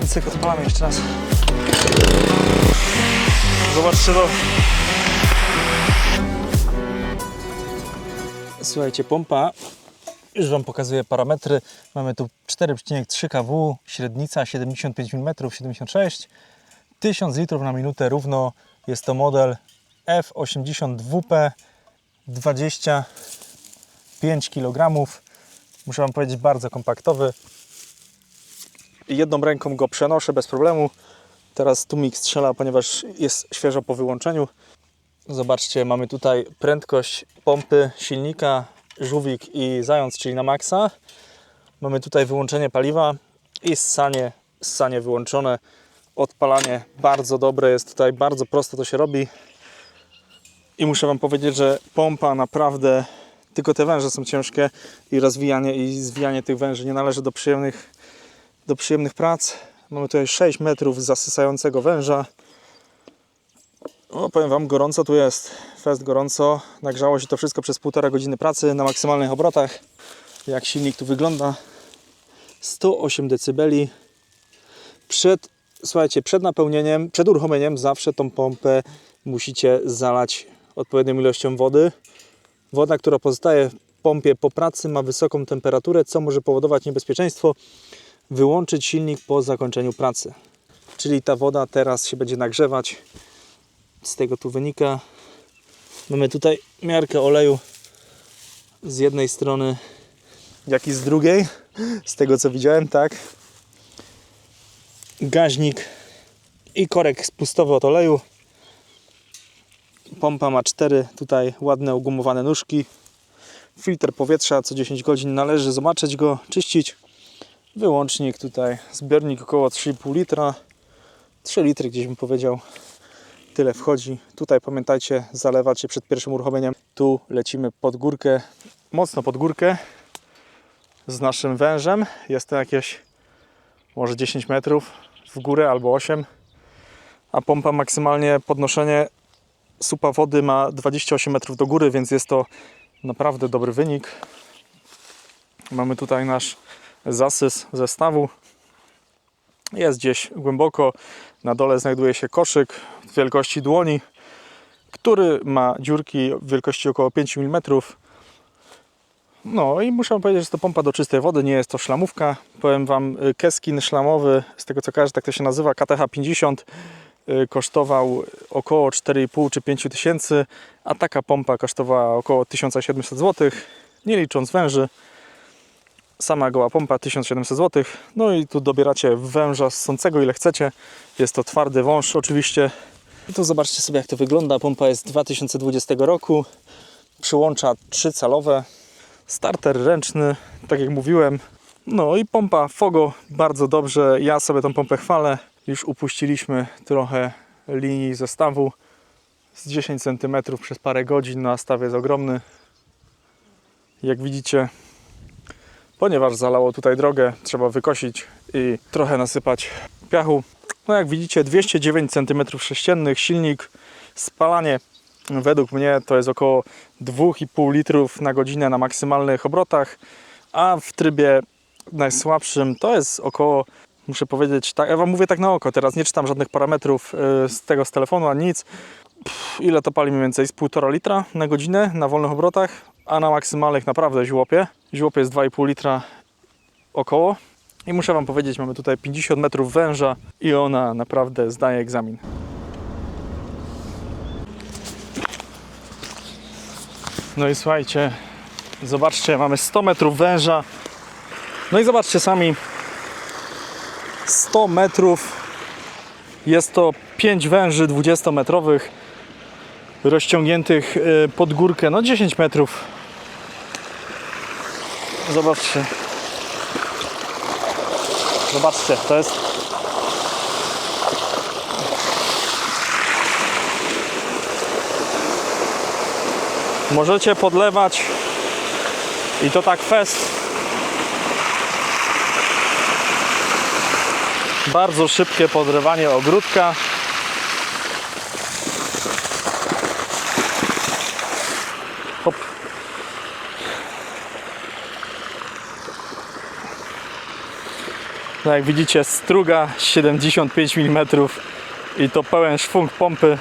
Więc tylko odpalamy jeszcze raz. Zobaczcie to. Słuchajcie, pompa. Już Wam pokazuję parametry. Mamy tu 4,3 kW, średnica 75 mm, 76 1000 litrów na minutę równo. Jest to model F82P 25 kg. Muszę Wam powiedzieć, bardzo kompaktowy. Jedną ręką go przenoszę bez problemu. Teraz tłumik strzela, ponieważ jest świeżo po wyłączeniu. Zobaczcie, mamy tutaj prędkość pompy silnika, żółwik i zając, czyli na maksa. Mamy tutaj wyłączenie paliwa i ssanie, ssanie wyłączone. Odpalanie bardzo dobre jest tutaj, bardzo prosto to się robi. I muszę Wam powiedzieć, że pompa naprawdę, tylko te węże są ciężkie i rozwijanie i zwijanie tych węży nie należy do przyjemnych, do przyjemnych prac. Mamy tutaj 6 metrów zasysającego węża. O, powiem Wam, gorąco tu jest. Fest gorąco. Nagrzało się to wszystko przez półtora godziny pracy na maksymalnych obrotach. Jak silnik tu wygląda. 108 dB. Przed, słuchajcie, przed napełnieniem, przed uruchomieniem zawsze tą pompę musicie zalać odpowiednią ilością wody. Woda, która pozostaje w pompie po pracy ma wysoką temperaturę, co może powodować niebezpieczeństwo wyłączyć silnik po zakończeniu pracy. Czyli ta woda teraz się będzie nagrzewać. Z tego tu wynika. Mamy tutaj miarkę oleju z jednej strony, jak i z drugiej. Z tego co widziałem, tak. Gaźnik i korek spustowy od oleju. Pompa ma cztery tutaj ładne ugumowane nóżki. Filtr powietrza co 10 godzin należy zobaczyć go, czyścić. Wyłącznik tutaj, zbiornik około 3,5 litra. 3 litry gdzieś bym powiedział. Tyle wchodzi. Tutaj pamiętajcie, zalewacie przed pierwszym uruchomieniem. Tu lecimy pod górkę, mocno pod górkę z naszym wężem. Jest to jakieś może 10 metrów w górę albo 8. A pompa maksymalnie podnoszenie supa wody ma 28 metrów do góry, więc jest to naprawdę dobry wynik. Mamy tutaj nasz zasys zestawu. Jest gdzieś głęboko. Na dole znajduje się koszyk wielkości dłoni, który ma dziurki wielkości około 5 mm. No i muszę powiedzieć, że to pompa do czystej wody, nie jest to szlamówka. Powiem Wam, y, Keskin szlamowy, z tego co kojarzę, tak to się nazywa, KTH 50, y, kosztował około 4,5 czy 5 tysięcy, a taka pompa kosztowała około 1700 zł, nie licząc węży. Sama goła pompa 1700 zł. No i tu dobieracie węża ssącego ile chcecie. Jest to twardy wąż oczywiście. I tu zobaczcie sobie jak to wygląda. Pompa jest 2020 roku. Przyłącza trzycalowe. Starter ręczny, tak jak mówiłem. No i pompa Fogo bardzo dobrze. Ja sobie tą pompę chwalę. Już upuściliśmy trochę linii zestawu z 10 cm przez parę godzin. Na staw jest ogromny. Jak widzicie, ponieważ zalało tutaj drogę, trzeba wykosić i trochę nasypać piachu. No jak widzicie 209 cm3, silnik, spalanie według mnie to jest około 2,5 litrów na godzinę na maksymalnych obrotach, a w trybie najsłabszym to jest około, muszę powiedzieć, tak, ja Wam mówię tak na oko, teraz nie czytam żadnych parametrów y, z tego z telefonu, ani nic. Pff, ile to pali mniej więcej? Z 1,5 litra na godzinę na wolnych obrotach, a na maksymalnych naprawdę żłopie. Żłopie jest 2,5 litra około. I muszę Wam powiedzieć, mamy tutaj 50 metrów węża i ona naprawdę zdaje egzamin. No i słuchajcie, zobaczcie, mamy 100 metrów węża. No i zobaczcie sami, 100 metrów, jest to 5 węży 20-metrowych, rozciągniętych y, pod górkę, no 10 metrów. Zobaczcie. Zobaczcie, to jest Możecie podlewać i to tak fest. Bardzo szybkie podlewanie ogródka. No jak widzicie struga 75 mm i to pełen szwung pompy.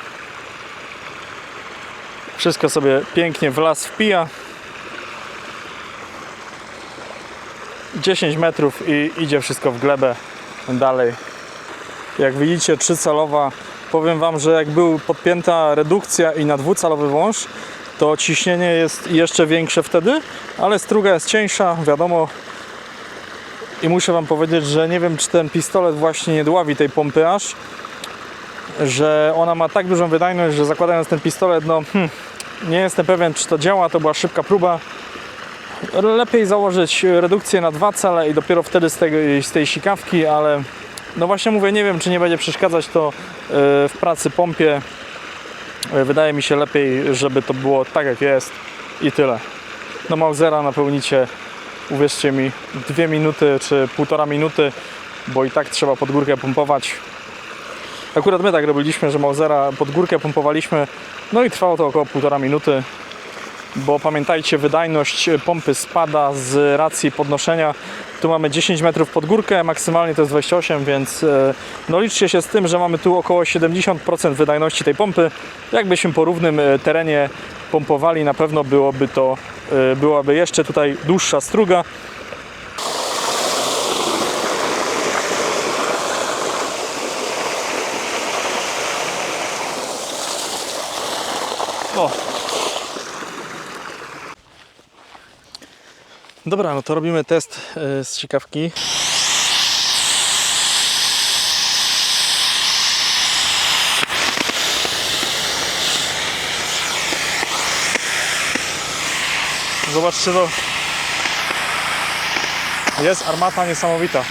Wszystko sobie pięknie w las wpija. 10 metrów i idzie wszystko w glebę dalej. Jak widzicie trzycalowa, powiem Wam, że jak był podpięta redukcja i na dwucalowy wąż, to ciśnienie jest jeszcze większe wtedy, ale struga jest cieńsza, wiadomo. I muszę Wam powiedzieć, że nie wiem, czy ten pistolet właśnie nie dławi tej pompy aż, że ona ma tak dużą wydajność, że zakładając ten pistolet, no hmm, nie jestem pewien, czy to działa, to była szybka próba. Lepiej założyć redukcję na dwa cale i dopiero wtedy z, z tej sikawki, ale no właśnie mówię, nie wiem, czy nie będzie przeszkadzać to e, w pracy pompie. E, Wydaje mi się lepiej, żeby to było tak jak jest i tyle. Do Mausera napełnicie, uwierzcie mi, dwie minuty czy półtora minuty, bo i tak trzeba pod górkę pompować. Akurat my tak robiliśmy, że Mausera pod górkę pompowaliśmy, no i trwało to około półtora minuty, bo pamiętajcie, wydajność pompy spada z racji podnoszenia. Tu mamy 10 metrów pod górkę, maksymalnie to jest 28, więc e, no liczcie się z tym, że mamy tu około 70% wydajności tej pompy. Jakbyśmy po równym e, terenie pompowali, na pewno byłoby to, e, byłaby jeszcze tutaj dłuższa struga. O, Dobra, no to robimy test e, z sikawki. Zobaczcie to. Jest armata niesamowita.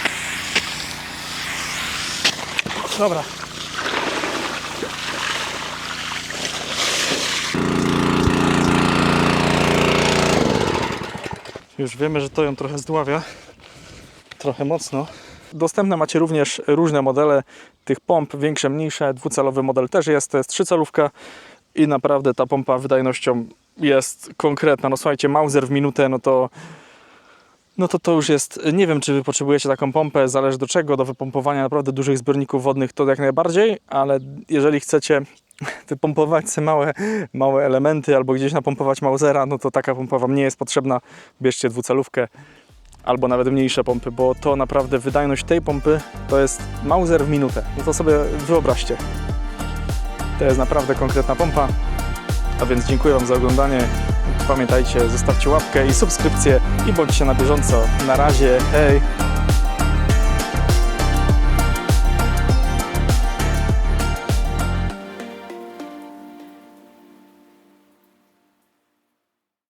Dobra. Już wiemy, że to ją trochę zdławia. Trochę mocno. Dostępne macie również różne modele tych pomp, większe, mniejsze. Dwucalowy model też jest, to jest trzycalówka i naprawdę ta pompa wydajnością jest konkretna. No słuchajcie, Mauser w minutę, no to no to to już jest, nie wiem czy wy potrzebujecie taką pompę, zależy do czego, do wypompowania naprawdę dużych zbiorników wodnych to jak najbardziej, ale jeżeli chcecie wypompować sobie małe, małe elementy albo gdzieś napompować Mausera, no to taka pompa Wam nie jest potrzebna. Bierzcie dwucelówkę albo nawet mniejsze pompy, bo to naprawdę wydajność tej pompy to jest Mauser w minutę. No to sobie wyobraźcie. To jest naprawdę konkretna pompa. A więc dziękuję Wam za oglądanie. Pamiętajcie, zostawcie łapkę i subskrypcję i bądźcie na bieżąco. Na razie, hej!